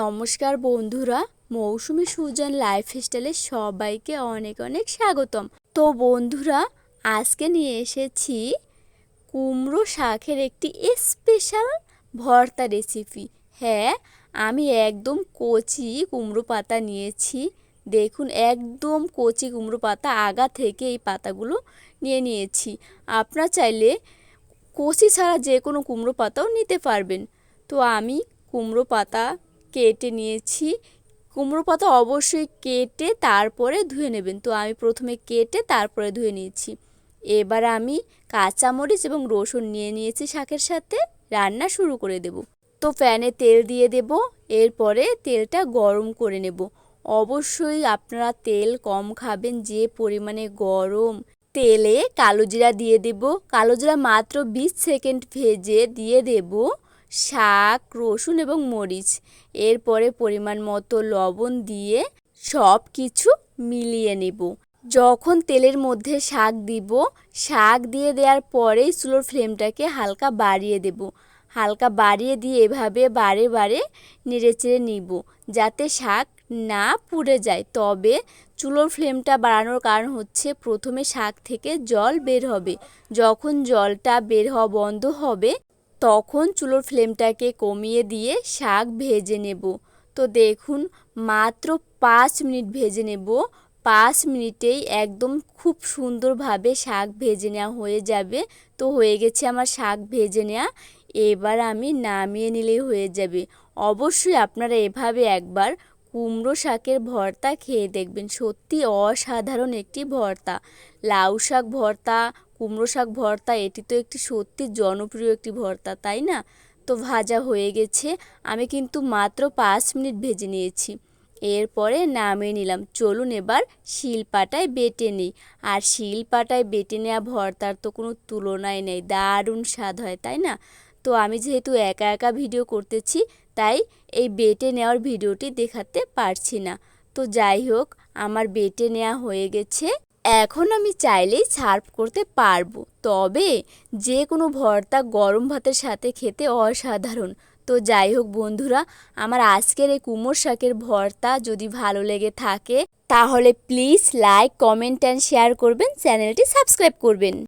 নমস্কার বন্ধুরা, মৌসুমি সুজন লাইফ লাইফস্টাইলে সবাইকে অনেক অনেক স্বাগতম। তো বন্ধুরা, আজকে নিয়ে এসেছি কুমড়ো শাকের একটি স্পেশাল ভর্তা রেসিপি হ্যাঁ আমি একদম কচি কুমড়ো পাতা নিয়েছি। দেখুন, একদম কচি কুমড়ো পাতা আগা থেকে এই পাতাগুলো নিয়ে নিয়েছি। আপনারা চাইলে কচি ছাড়া যে কোনো কুমড়ো পাতাও নিতে পারবেন। তো আমি কুমড়ো পাতা কেটে নিয়েছি। কুমড়ো পাতা অবশ্যই কেটে তারপরে ধুয়ে নেবেন। তো আমি প্রথমে কেটে তারপরে ধুয়ে নিয়েছি। এবার আমি কাঁচামরিচ এবং রসুন নিয়ে নিয়েছি শাকের সাথে। রান্না শুরু করে দেব। তো ফ্যানে তেল দিয়ে দেব। এরপরে তেলটা গরম করে নেব। অবশ্যই আপনারা তেল কম খাবেন, যে পরিমাণে গরম তেলে কালো জিরা দিয়ে দেব। কালো জিরা মাত্র বিশ সেকেন্ড ভেজে দিয়ে দেব। শাক, রসুন এবং মরিচ। এরপরে পরিমাণ মতো লবণ দিয়ে সব কিছু মিলিয়ে নেব। যখন তেলের মধ্যে শাক দিব, শাক দিয়ে দেওয়ার পরেই চুলোর ফ্লেমটাকে হালকা বাড়িয়ে দেব। হালকা বাড়িয়ে দিয়ে এভাবে বারে বারে নেড়েচেড়ে নিব, যাতে শাক না পুড়ে যায়। তবে চুলোর ফ্লেমটা বাড়ানোর কারণ হচ্ছে প্রথমে শাক থেকে জল বের হবে। যখন জলটা বের হওয়া বন্ধ হবে তখন চুলোর ফ্লেমটাকে কমিয়ে দিয়ে শাক ভেজে নেব। তো দেখুন, মাত্র পাঁচ মিনিট ভেজে নেব। পাঁচ মিনিটেই একদম খুব সুন্দরভাবে শাক ভেজে নেওয়া হয়ে যাবে। তো হয়ে গেছে আমার শাক ভেজে নেওয়া। এবার আমি নামিয়ে নিলেই হয়ে যাবে। অবশ্যই আপনারা এভাবে একবার কুমড়ো শাকের ভর্তা খেয়ে দেখবেন। সত্যি অসাধারণ একটি ভর্তা। লাউ শাক ভর্তা কুমড়ো শাক ভর্তা, এটি তো একটি সত্যি জনপ্রিয় একটি ভর্তা, তাই না? তো ভাজা হয়ে গেছে। আমি কিন্তু মাত্র পাঁচ মিনিট ভেজে নিয়েছি। এরপরে নামিয়ে নিলাম। চলুন এবার শিলপাটায় বেটে নিই। আর শিলপাটায় বেটে নেওয়া ভর্তার তো কোনো তুলনাই নেই। দারুণ স্বাদ হয়, তাই না? তো আমি যেহেতু একা একা ভিডিও করতেছি, তাই এই বেটে নেওয়ার ভিডিওটি দেখাতে পারছি না। তো যাই হোক, আমার বেটে নেওয়া হয়ে গেছে। এখন আমি চাইলেই সার্ভ করতে পারব। তবে যে কোনো ভর্তা গরম ভাতের সাথে খেতে অসাধারণ। তো যাই হোক বন্ধুরা, আমার আজকের এই কুমোর শাকের ভর্তা যদি ভালো লেগে থাকে, তাহলে please like, comment and share করবেন। চ্যানেলটি সাবস্ক্রাইব করবেন।